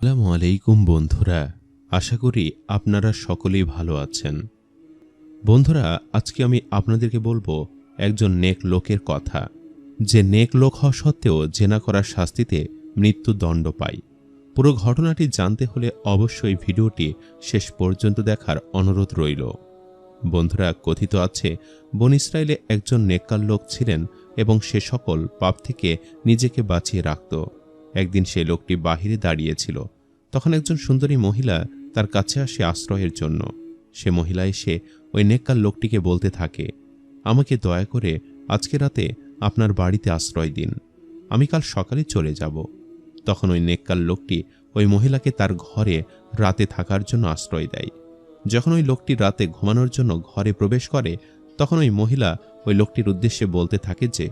আসসালামু আলাইকুম বন্ধুরা, আশা করি আপনারা সকলেই ভালো আছেন। বন্ধুরা, আজকে আমি আপনাদেরকে বলব একজন নেক লোকের কথা। যে নেক লোক হওয়া সত্ত্বেও জেনা করার শাস্তিতে মৃত্যুদণ্ড পায়। পুরো ঘটনাটি জানতে হলে অবশ্যই ভিডিওটি শেষ পর্যন্ত দেখার অনুরোধ রইল। বন্ধুরা, কথিত আছে, বন ইসরায়েলে একজন নেককার লোক ছিলেন এবং সে সকল পাপ থেকে নিজেকে বাঁচিয়ে রাখত। একদিন সেই লোকটি বাহিরে দাঁড়িয়েছিল। তখন একজন সুন্দরী মহিলা তার কাছে আসে আশ্রয়ের জন্য। সে মহিলা এসে ওই নেককার লোকটিকে বলতে থাকে, আমাকে দয়া করে আজকে রাতে আপনার বাড়িতে আশ্রয় দিন। আমি কাল সকালে চলে যাব। তখন ওই নেককার লোকটি ওই মহিলাকে তার ঘরে রাতে থাকার জন্য আশ্রয় দেয়। যখন ওই লোকটি রাতে ঘুমানোর জন্য ঘরে প্রবেশ করে, তখন ওই মহিলা ওই লোকটির উদ্দেশ্যে বলতে থাকে যে,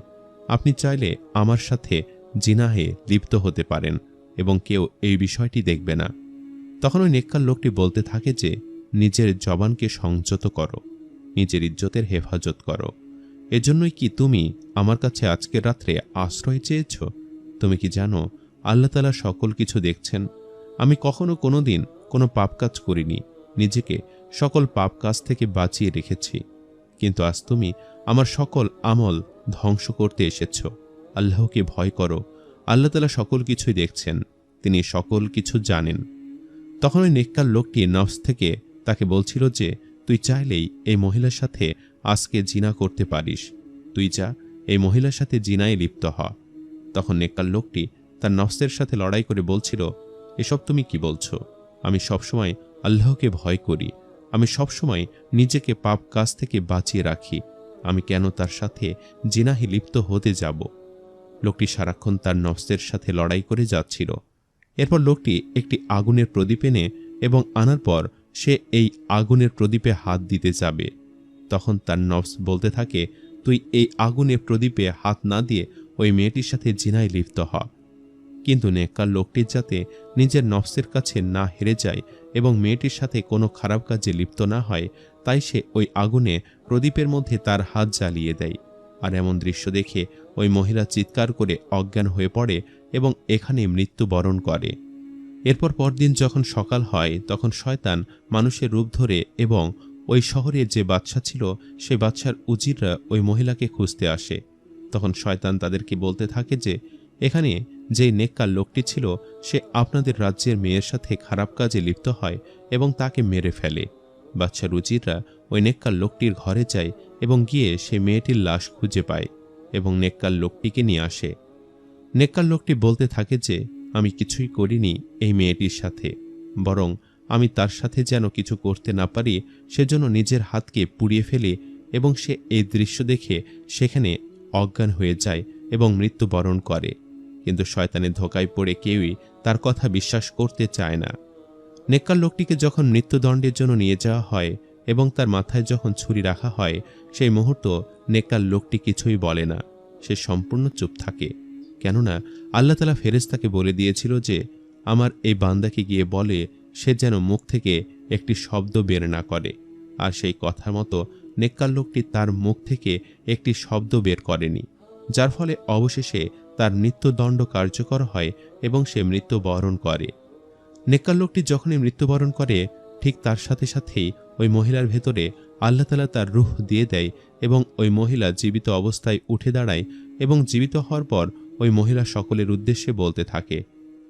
আপনি চাইলে আমার সাথে জিনাহে লিপ্ত হতে পারেন এবং কেউ এই বিষয়টি দেখবে না। তখন ওই নেককার লোকটি বলতে থাকে যে, নিজের জবানকে সংযত করো, নিজের ইজ্জতের হেফাজত করো। এজন্যই কি তুমি আমার কাছে আজকের রাত্রে আশ্রয় চেয়েছ? তুমি কি জানো, আল্লাহ তালা সকল কিছু দেখছেন। আমি কখনো কোনো দিন কোনো পাপ কাজ করিনি, নিজেকে সকল পাপ কাজ থেকে বাঁচিয়ে রেখেছি। কিন্তু আজ তুমি আমার সকল আমল ধ্বংস করতে এসেছ। আল্লাহকে ভয় করো। আল্লাহ তালা সকল কিছুই দেখছেন, তিনি সকল কিছু জানেন। তখন ওই নেককার লোকটি নফস থেকে তাকে বলছিল যে, তুই চাইলেই এই মহিলার সাথে আজকে জিনা করতে পারিস। তুই যা, এই মহিলার সাথে জিনায় লিপ্ত হ। তখন নেককার লোকটি তার নফসের সাথে লড়াই করে বলছিল, এসব তুমি কি বলছো? আমি সবসময় আল্লাহকে ভয় করি। আমি সবসময় নিজেকে পাপ কাজ থেকে বাঁচিয়ে রাখি। আমি কেন তার সাথে জিনাহি লিপ্ত হতে যাব? লোকটি সারাক্ষণ তার নফসের সাথে লড়াই করে যাচ্ছিল। এরপর লোকটি একটি আগুনের প্রদীপ এনে এবং আনার পর সে এই আগুনের প্রদীপে হাত দিতে যাবে। তখন তার নফস বলতে থাকে, তুই এই আগুনের প্রদীপে হাত না দিয়ে ওই মেয়েটির সাথে জিনায় লিপ্ত হ। কিন্তু নেককার লোকটির যাতে নিজের নফসের কাছে না হেরে যায় এবং মেয়েটির সাথে কোনো খারাপ কাজে লিপ্ত না হয়, তাই সে ওই আগুনে প্রদীপের মধ্যে তার হাত জ্বালিয়ে দেয়। আর এমন দৃশ্য দেখে ওই মহিলা চিৎকার করে অজ্ঞান হয়ে পড়ে এবং এখানে মৃত্যুবরণ করে। এরপর পরদিন যখন সকাল হয়, তখন শয়তান মানুষের রূপ ধরে এবং ওই শহরে যে বাচ্চা ছিল সেই বাচ্চার উজিররা ওই মহিলাকে খুঁজতে আসে। তখন শয়তান তাদেরকে বলতে থাকে যে, এখানে যে নেককার লোকটি ছিল, সে আপনাদের রাজ্যের মেয়ের সাথে খারাপ কাজে লিপ্ত হয় এবং তাকে মেরে ফেলে। বাচ্চার উজিররা ওই নেককার লোকটির ঘরে যায় এবং গিয়ে সে মেয়েটির লাশ খুঁজে পায় এবং নেককার লোকটিকে নিয়ে আসে। নেককার লোকটি বলতে থাকে যে, আমি কিছুই করিনি এই মেয়েটির সাথে, বরং আমি তার সাথে যেন কিছু করতে না পারি, সেজন্য নিজের হাতকে পুড়িয়ে ফেলি এবং সে এই দৃশ্য দেখে সেখানে অজ্ঞান হয়ে যায় এবং মৃত্যুবরণ করে। কিন্তু শয়তানের ধোকায় পড়ে কেউই তার কথা বিশ্বাস করতে চায় না। নেককার লোকটিকে যখন মৃত্যুদণ্ডের জন্য নিয়ে যাওয়া হয় এবং তার মাথায় যখন ছুরি রাখা হয়, সেই মুহূর্ত নেককার লোকটি কিছুই বলে না। সে সম্পূর্ণ চুপ থাকে। কেননা, আল্লাহ তালা ফেরেস্তাকে বলে দিয়েছিল যে, আমার এই বান্দাকে গিয়ে বলে, সে যেন মুখ থেকে একটি শব্দ বের না করে। আর সেই কথা মতো নেককার লোকটি তার মুখ থেকে একটি শব্দ বের করেনি, যার ফলে অবশেষে তার মৃত্যুদণ্ড কার্যকর হয় এবং সে মৃত্যুবরণ করে। নেককার লোকটি যখনই মৃত্যুবরণ করে, ঠিক তার সাথে সাথেই ওই মহিলার ভেতরে আল্লাহ তালা তার রুহ দিয়ে দেয় এবং ওই মহিলা জীবিত অবস্থায় উঠে দাঁড়ায় এবং জীবিত হওয়ার পর ওই মহিলা সকলের উদ্দেশ্যে বলতে থাকে,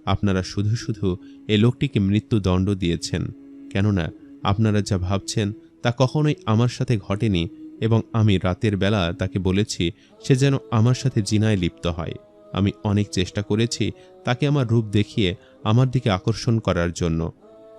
আপনারা শুধু শুধু এ লোকটিকে মৃত্যুদণ্ড দিয়েছেন, কেননা আপনারা যা ভাবছেন তা কখনোই আমার সাথে ঘটেনি এবং আমি রাতের বেলা তাকে বলেছি, সে যেন আমার সাথে জিনায় লিপ্ত হয়। আমি অনেক চেষ্টা করেছি তাকে আমার রূপ দেখিয়ে আমার দিকে আকর্ষণ করার জন্য।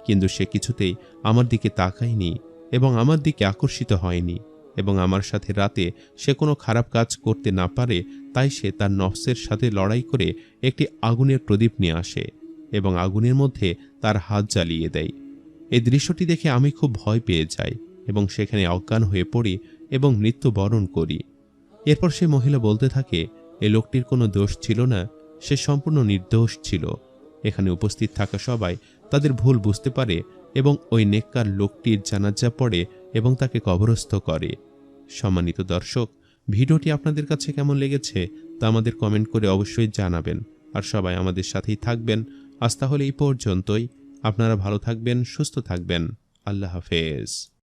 কিন্তু সে কিছুতেই আমার দিকে তাকায়নি এবং আমার দিকে আকর্ষিত হয়নি এবং আমার সাথে রাতে সে কোনো খারাপ কাজ করতে না পারে, তাই সে তার নফসের সাথে লড়াই করে একটি আগুনের প্রদীপ নিয়ে আসে এবং আগুনের মধ্যে তার হাত জ্বালিয়ে দেয়। এই দৃশ্যটি দেখে আমি খুব ভয় পেয়ে যাই এবং সেখানে অজ্ঞান হয়ে পড়ি এবং মৃত্যুবরণ করি। এরপর সে মহিলা বলতে থাকে এ লোকটির কোনো দোষ ছিল না, সে সম্পূর্ণ নির্দোষ ছিল। এখানে উপস্থিত থাকা সবাই তাদের ভুল বুঝতে পারে এবং ওই নেককার লোকটির জানাজা পড়ে এবং তাকে কবরস্থ করে। সম্মানিত দর্শক, ভিডিওটি আপনাদের কাছে কেমন লেগেছে তা আমাদের কমেন্ট করে অবশ্যই জানাবেন। আর সবাই আমাদের সাথেই থাকবেন। আজ তাহলে এই পর্যন্তই। আপনারা ভালো থাকবেন, সুস্থ থাকবেন। আল্লাহ হাফেজ।